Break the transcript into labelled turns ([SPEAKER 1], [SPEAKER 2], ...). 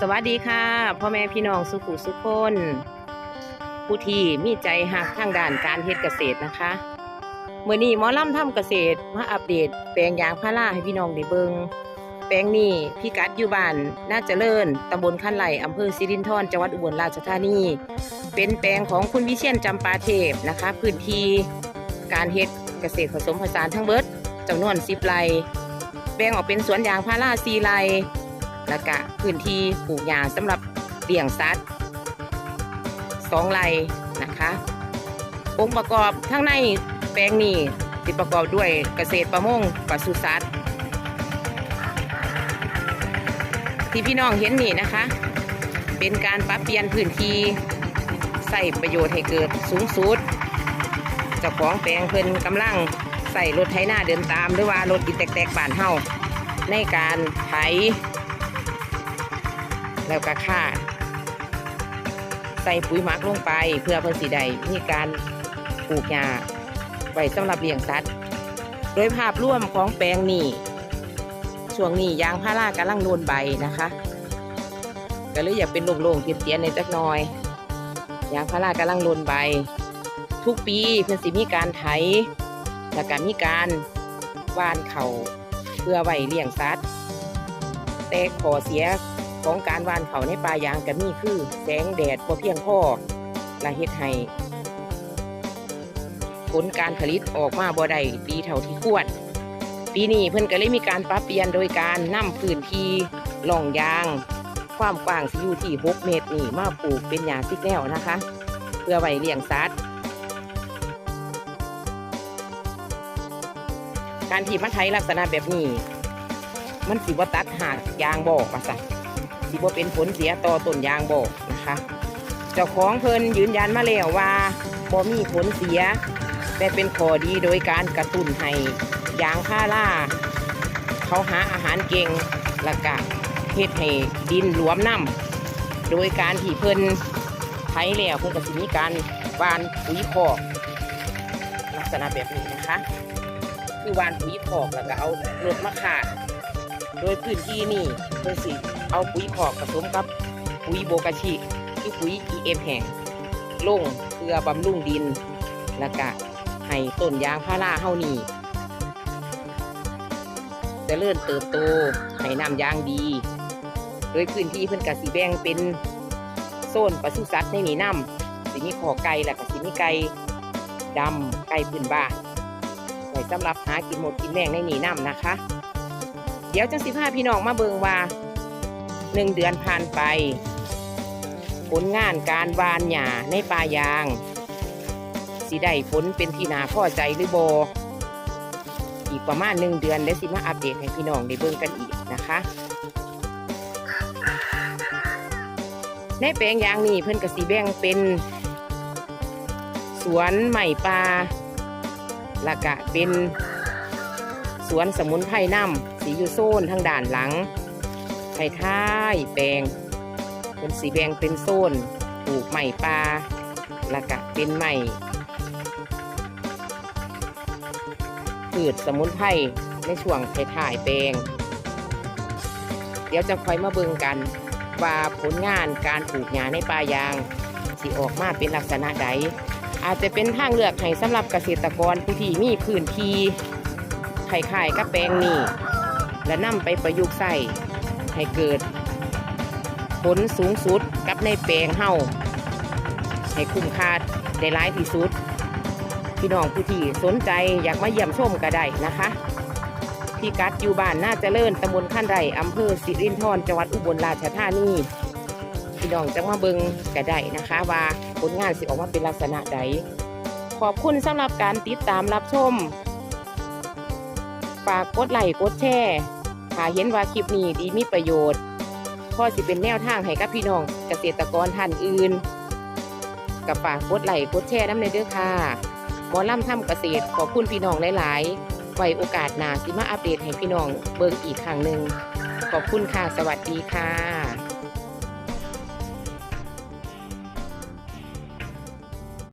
[SPEAKER 1] สวัสดีค่ะพ่อแม่พี่น้องสุขุสุขคนผู้ที่มีใจหักทางด้านการเฮ็ดเกษตรนะคะเมื่อนี้หมอล่ำทำเกษตรมาอัปเดต แปลงยางพาราให้พี่น้องได้เบิงแปลงนี้พี่กัดอยู่บ้านน่าจะเจริญตำบลขั้นไหลอำเภอสิรินธรจังหวัดอุบลราชธานี เป็นแปลงของคุณวิเชียนจำปาเทพนะคะ พื้นที่การเฮ็ดเกษตรผสมผสานทั้งเบิดจำนวน10ไร่แบ่งออกเป็นสวนยางพารา4ไร่ แล้วก็พื้นที่ปลูกหญ้าสำหรับเลี้ยงสัตว์สองไร่นะคะ องค์ประกอบข้างในแปลงนี้สิประกอบด้วยเกษตรประมงปศุสัตว์ที่พี่น้องเห็นนี่นะคะ เป็นการปรับเปลี่ยนพื้นที่ใส่ประโยชน์ให้เกิดสูงสุดเจ้าของแปลงเพิ่นกำลังใส่รถไถนาเดินตาม หรือว่ารถอีแตกๆบานเฮาในการไถ แล้วก็ค่าใส่ปุ๋ยหมักลงไปเพื่อเพิ่นสีใดมีการปลูกหญ้าไว้สำหรับเลี้ยงสัตว์ โดยภาพรวมของแปลงนี้ช่วงนี้ยางพารากำลังโดนใบนะคะก็เลยอยากเป็นโล่งๆเตียนๆในจักหน่อยยางพารากำลังโดนใบ ทุกปีเพิ่นสิมีการไถแล้วก็มีการว่านเขาวเพื่อไว้เลี้ยงสัตว์แต่ขอเสีย ของการวานเขาในป่ายางก็มีคือ แสงแดดพอเพียงพอและเฮ็ดให้ผลการผลิตออกมาบ่ได้ดีเท่าที่ควรปีนี้เพิ่นก็เลยมีการปรับเปลี่ยนโดยการนำพื้นที่หล่องยาง ความกว้างสิอยู่ที่ 6 เมตรนี่มาปลูกเป็นหญ้าซิกแนวนะคะ เพื่อไว้เลี้ยงสัตว์การที่มาไทยลักษณะแบบนี้ มันสิว่าตัดหากยางบอกว่าซะ สิว่าเป็นผลเสียต่อต้นยางบอกนะคะ เจ้าของเพิ่นยืนยันมาแล้วว่าบ่มีผลเสีย แต่เป็นข้อดีโดยการกระตุ้นให้ยางพาราเขาหาอาหารเก่งและกะเฮ็ดให้ดินหลวมน้ำโดยการที่เพิ่นไถแล้วเพิ่นก็สิมีการวานปุ๋ยคอกลักษณะแบบนี้นะคะ คือวานปุ๋ยคอกแล้วก็เอารถมาขาด โดยพื้นที่นี่เพื่อสิ เอาปุ๋ยคอกผสมกับปุ๋ยโบกาชิคือปุ๋ย EM แห้งลงเพื่อบำรุงดิน แล้วก็ให้ต้นยางพาราเฮานี่จะเลื่อนเติบโตให้น้ำยางดี โดยพื้นที่เพิ่นกสิแบ่งเป็นโซนปศุสัตว์ในนี้น้ำสิมีขอไก่แล้วก็สิมีไก่ดำไก่พื้นบ้านไว้สำหรับหากินหมดกินแมงในนี้น้ำนะคะ เดี๋ยวจังสิพาพี่น้องมาเบิงว่า หนึ่งเดือนผ่านไป ผลงานการวานหญ้าในป่ายาง สิได้ผลเป็นที่นาพ่อใจหรือโบ อีกประมาณหนึ่งเดือนแล้วสิมาอัปเดตให้พี่น้องได้เบิ่งกันอีกนะคะ ในแปลงยางนี่เพิ่นกสีแบ่งเป็น สวนใหม่ปลาละกะเป็นสวนสมุนไพรน้ำสีอยู่โซนทางด่านหลัง ไผ่ท้ายแปลงเป็นสีแดงเป็นโซนปลูกใหม่ปลาและกะเป็นใหม่พืชสมุนไพรในช่วงไผ่ท้ายแปลง เดี๋ยวจะคอยมาเบิ่งกัน ว่าผลงานการปลูกหญ้าในป่ายางสิออกมาเป็นลักษณะใด อาจจะเป็นทางเลือกให้สำหรับเกษตรกรผู้ที่มีพื้นที่ไข่ไข่กับแปลงนี่และนำไปประยุกต์ใส่ ให้เกิด ผลสูงสุดกับในแปลงเฮาให้คุ้มค่าได้หลายที่สุด พี่น้องผู้ที่สนใจอยากมาเยี่ยมชมก็ได้นะคะพี่กัดอยู่บ้านน่าเจริญตำบลขั้นไรอำเภอสิรินธรจังหวัดอุบลราชธานีพี่น้องจะมาเบิงก็ได้นะคะ ว่าผลงานสิออกมาเป็นลักษณะใดขอบคุณสำหรับการติดตามรับชมฝากกดไลค์กดแชร์ ถ้าเห็นว่าคลิปนี้ดีมีประโยชน์พอสิเป็นแนวทางให้กับพี่น้องเกษตรกรท่านอื่นกับฝากกดไลค์กดแชร์น้ำในเด้อค่ะหมอล่ำทำเกษตรขอบคุณพี่น้องหลายๆไว้โอกาสหน้าสิมาอัปเดตให้พี่น้องเบิ่งอีกครั้งหนึ่งขอบคุณค่ะ สวัสดีค่ะ